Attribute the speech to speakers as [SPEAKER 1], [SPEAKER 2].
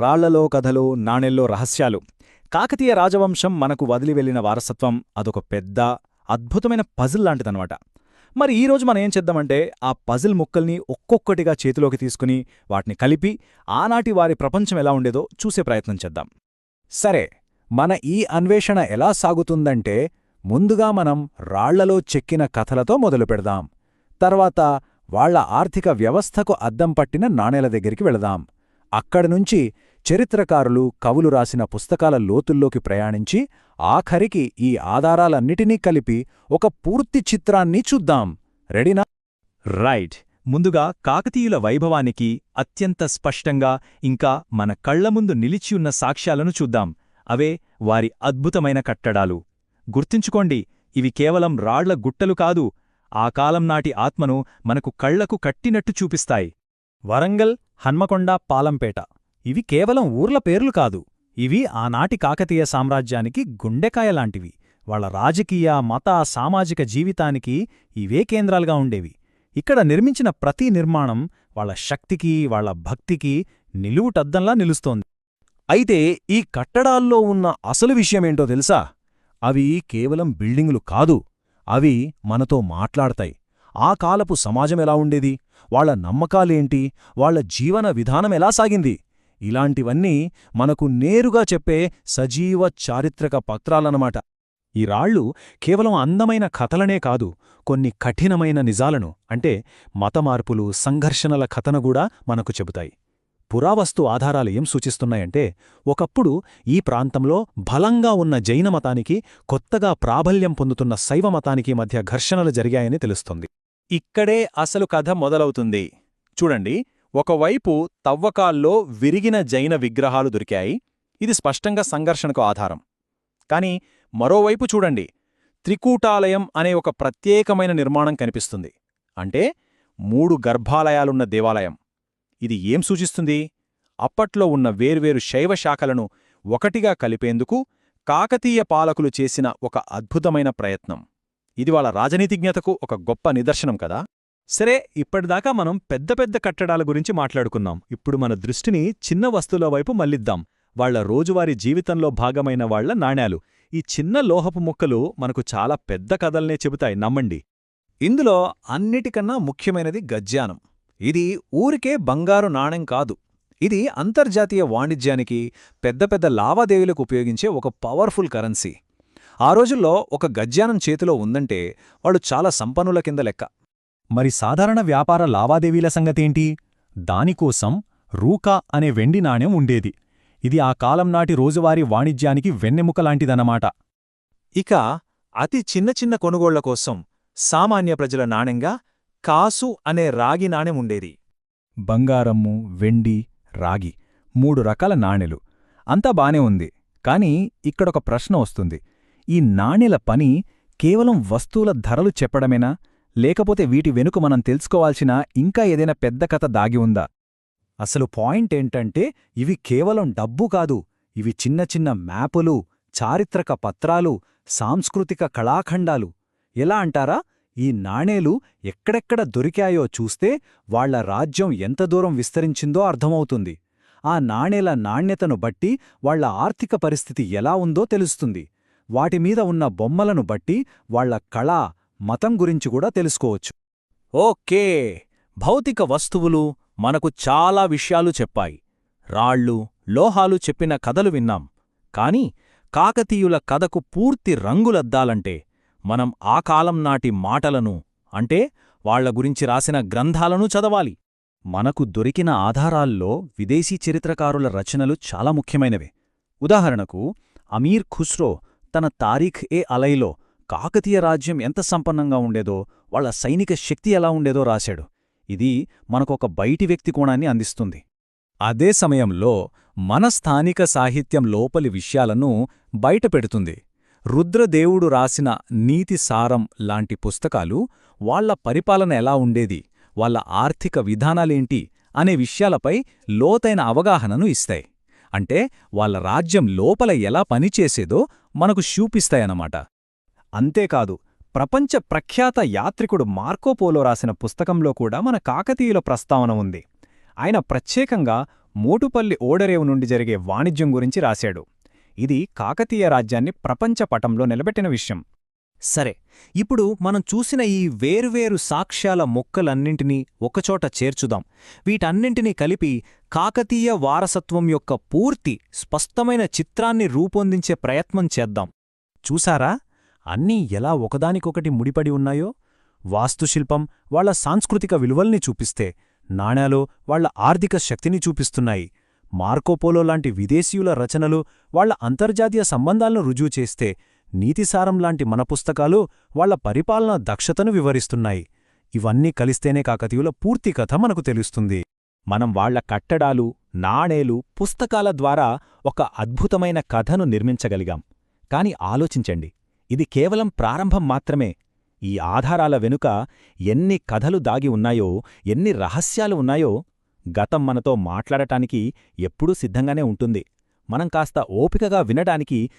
[SPEAKER 1] రాళ్ళలో కథలు నాణెల్లో రహస్యాలు. కాకతీయ రాజవంశం మనకు వదిలి వెళ్ళిన వారసత్వం అదొక పెద్ద అద్భుతమైన పజిల్ లాంటిదనమాట మరి ఈరోజు మనం ఏం చేద్దామంటే ఆ పజిల్ ముక్కల్ని ఒక్కొక్కటిగా చేతిలోకి తీసుకుని వాటిని కలిపి ఆనాటి వారి ప్రపంచం ఎలా ఉండేదో చూసే ప్రయత్నం చేద్దాం.
[SPEAKER 2] సరే మన ఈ అన్వేషణ ఎలా సాగుతుందంటే ముందుగా మనం రాళ్ళలో చెక్కిన కథలతో మొదలు పెడదాం. తర్వాత వాళ్ళ ఆర్థిక వ్యవస్థకు అద్దం పట్టిన నాణేల దగ్గరికి వెళదాం. అక్కడినుంచి చరిత్రకారులు కవులు రాసిన పుస్తకాల లోతుల్లోకి ప్రయాణించి ఆఖరికి ఈ ఆధారాలన్నిటినీ కలిపి ఒక పూర్తి చిత్రాన్ని చూద్దాం. రెడీనా
[SPEAKER 1] రైట్ ముందుగా కాకతీయుల వైభవానికి అత్యంత స్పష్టంగా ఇంకా మన కళ్ళ ముందు నిలిచియున్న సాక్ష్యాలను చూద్దాం. అవే వారి అద్భుతమైన కట్టడాలు. గుర్తుంచుకోండి ఇవి కేవలం రాళ్ళ గుట్టలు కాదు ఆ కాలం నాటి ఆత్మను మనకు కళ్ళకు కట్టినట్టు చూపిస్తాయి. వరంగల్ హన్మకొండ పాలంపేట. ఇవి కేవలం ఊర్ల పేర్లు కాదు. ఇవి ఆనాటి కాకతీయ సామ్రాజ్యానికి గుండెకాయలాంటివి వాళ్ళ రాజకీయ మత సామాజిక జీవితానికి ఇవే కేంద్రాలుగా ఉండేవి. ఇక్కడ నిర్మించిన ప్రతి నిర్మాణం వాళ్ళ శక్తికి వాళ్ళ భక్తికి నిలువుటద్దంలా నిలుస్తోంది.
[SPEAKER 2] అయితే ఈ కట్టడాల్లో ఉన్న అసలు విషయమేంటో తెలుసా? అవి కేవలం బిల్డింగులు కాదు. అవి మనతో మాట్లాడతాయి. ఆ కాలపు సమాజం ఎలా ఉండేది? వాళ్ళ నమ్మకాలేంటి? వాళ్ళ జీవన విధానం ఎలా సాగింది? ఇలాంటివన్నీ మనకు నేరుగా చెప్పే సజీవ చారిత్రక పత్రాలన్నమాట. ఈ రాళ్ళు కేవలం అందమైన కథలనే కాదు కొన్ని కఠినమైన నిజాలను అంటే మతమార్పులు సంఘర్షణల కథనగూడా మనకు చెబుతాయి. పురావస్తు ఆధారాలు ఏం సూచిస్తున్నాయంటే ఒకప్పుడు ఈ ప్రాంతంలో బలంగా ఉన్న జైనమతానికి కొత్తగా ప్రాబల్యం పొందుతున్న శైవమతానికి మధ్య ఘర్షణలు జరిగాయని తెలుస్తుంది.
[SPEAKER 1] ఇక్కడే అసలు కథ మొదలవుతుంది. చూడండి. ఒకవైపు తవ్వకాల్లో విరిగిన జైన విగ్రహాలు దొరికాయి. ఇది స్పష్టంగా సంఘర్షణకు ఆధారం. కాని మరోవైపు చూడండి. త్రికూటాలయం అనే ఒక ప్రత్యేకమైన నిర్మాణం కనిపిస్తుంది. అంటే మూడు గర్భాలయాలున్న దేవాలయం. ఇది ఏం సూచిస్తుంది? అప్పట్లో ఉన్న వేర్వేరు శైవ శాఖలను ఒకటిగా కలిపేందుకు కాకతీయ పాలకులు చేసిన ఒక అద్భుతమైన ప్రయత్నం. ఇది వాళ్ళ రాజనీతిజ్ఞతకు ఒక గొప్ప నిదర్శనం కదా? సరే ఇప్పటిదాకా మనం పెద్ద పెద్ద కట్టడాల గురించి మాట్లాడుకున్నాం. ఇప్పుడు మన దృష్టిని చిన్న వస్తువుల వైపు మళ్ళిద్దాం వాళ్ళ రోజువారీ జీవితంలో భాగమైన వాళ్ళ నాణ్యాలు. ఈ చిన్న లోహపు ముక్కలు మనకు చాలా పెద్ద కథల్నే చెబుతాయి. నమ్మండి.
[SPEAKER 2] ఇందులో అన్నిటికన్నా ముఖ్యమైనది గజ్జానం. ఇది ఊరికే బంగారు నాణెం కాదు. ఇది అంతర్జాతీయ వాణిజ్యానికి పెద్ద పెద్ద లావాదేవీలకు ఉపయోగించే ఒక పవర్ఫుల్ కరెన్సీ. ఆ రోజుల్లో ఒక గజ్జానం చేతిలో ఉందంటే వాళ్ళు చాలా సంపన్నుల కింద లెక్క.
[SPEAKER 1] మరి సాధారణ వ్యాపార లావాదేవీల సంగతేంటి? దానికోసం రూకా అనే వెండి నాణెం ఉండేది. ఇది ఆ కాలం నాటి రోజువారీ వాణిజ్యానికి వెన్నెముకలాంటిదన్నమాట
[SPEAKER 2] ఇక అతి చిన్న చిన్న కొనుగోళ్ళ కోసం సామాన్య ప్రజల నాణెంగా కాసు అనే రాగి నాణెం ఉండేది.
[SPEAKER 1] బంగారమ్ము వెండి రాగి మూడు రకాల నాణెలు. అంతా బానే ఉంది. కాని ఇక్కడొక ప్రశ్న వస్తుంది. ఈ నాణెల పని కేవలం వస్తువుల ధరలు చెప్పడమేనా? లేకపోతే వీటి వెనుక మనం తెలుసుకోవాల్సిన ఇంకా ఏదైనా పెద్ద కథ దాగి ఉందా? అసలు పాయింట్ ఏంటంటే ఇవి కేవలం డబ్బు కాదు. ఇవి చిన్న చిన్న మ్యాపులు చారిత్రక పత్రాలు సాంస్కృతిక కళాఖండాలు. ఎలా అంటారా? ఈ నాణేలు ఎక్కడెక్కడ దొరికాయో చూస్తే వాళ్ళ రాజ్యం ఎంత దూరం విస్తరించిందో అర్థమవుతుంది. ఆ నాణేల నాణ్యతను బట్టి వాళ్ళ ఆర్థిక పరిస్థితి ఎలా ఉందో తెలుస్తుంది. వాటిమీద ఉన్న బొమ్మలను బట్టి వాళ్ళ కళ మతం గురించి కూడా తెలుసుకోవచ్చు.
[SPEAKER 2] ఓకే. భౌతిక వస్తువులు మనకు చాలా విషయాలు చెప్పాయి. రాళ్ళు లోహాలు చెప్పిన కథలు విన్నాం. కాని కాకతీయుల కథకు పూర్తి రంగులద్దాలంటే మనం ఆ కాలం నాటి మాటలను అంటే వాళ్ళ గురించి రాసిన గ్రంథాలను చదవాలి.
[SPEAKER 1] మనకు దొరికిన ఆధారాల్లో విదేశీ చరిత్రకారుల రచనలు చాలా ముఖ్యమైనవే. ఉదాహరణకు అమీర్ ఖుస్రో తన తారీఖ్ ఏ అలైలో కాకతీయ రాజ్యం ఎంత సంపన్నంగా ఉండేదో వాళ్ళ సైనిక శక్తి ఎలా ఉండేదో రాశాడు. ఇది మనకొక బయటి వ్యక్తి కోణాన్ని అందిస్తుంది.
[SPEAKER 2] అదే సమయంలో మన స్థానిక సాహిత్యం లోపలి విషయాలను బయటపెడుతుంది రుద్రదేవుడు రాసిన నీతి సారం లాంటి పుస్తకాలు వాళ్ళ పరిపాలన ఎలా ఉండేది వాళ్ళ ఆర్థిక విధానాలేంటి అనే విషయాలపై లోతైన అవగాహనను ఇస్తాయి. అంటే వాళ్ళ రాజ్యం లోపల ఎలా పనిచేసేదో మనకు చూపిస్తాయన్నమాట.
[SPEAKER 1] అంతేకాదు ప్రపంచ ప్రఖ్యాత యాత్రికుడు మార్కోపోలో రాసిన పుస్తకంలో కూడా మన కాకతీయుల ప్రస్తావన ఉంది. ఆయన ప్రత్యేకంగా
[SPEAKER 3] మోటుపల్లి ఓడరేవు నుండి జరిగే వాణిజ్యం గురించి రాశాడు. ఇది కాకతీయ రాజ్యాన్ని ప్రపంచ పటంలో నిలబెట్టిన విషయం.
[SPEAKER 4] సరే ఇప్పుడు మనం చూసిన ఈ వేర్వేరు సాక్ష్యాల మొక్కలన్నింటినీ ఒకచోట చేర్చుదాం. వీటన్నింటినీ కలిపి కాకతీయ వారసత్వం యొక్క పూర్తి స్పష్టమైన చిత్రాన్ని రూపొందించే ప్రయత్నం చేద్దాం.
[SPEAKER 2] చూసారా? అన్నీ ఎలా ఒకదానికొకటి ముడిపడి ఉన్నాయో వాస్తుశిల్పం వాళ్ళ సాంస్కృతిక విలువల్ని చూపిస్తే నాణేలు వాళ్ళ ఆర్థిక శక్తిని చూపిస్తున్నాయి. మార్కోపోలో లాంటి విదేశీయుల రచనలు వాళ్ళ అంతర్జాతీయ సంబంధాలను రుజువు చేస్తే నీతిసారం లాంటి మన పుస్తకాలు వాళ్ళ పరిపాలన దక్షతను వివరిస్తున్నాయి. ఇవన్నీ కలిస్తేనే కాకతీయుల పూర్తి కథ మనకు తెలుస్తుంది.
[SPEAKER 1] మనం వాళ్ళ కట్టడాలు నాణేలు పుస్తకాల ద్వారా ఒక అద్భుతమైన కథను నిర్మించగలిగాం. కాని ఆలోచించండి ఇది కేవలం ప్రారంభం మాత్రమే. ఈ ఆధారాల వెనుక ఎన్ని కథలు దాగి ఉన్నాయో ఎన్ని రహస్యాలు ఉన్నాయో గతం మనతో మాట్లాడటానికి ఎప్పుడూ సిద్ధంగానే ఉంటుంది. మనం కాస్త ఓపికగా వినడానికి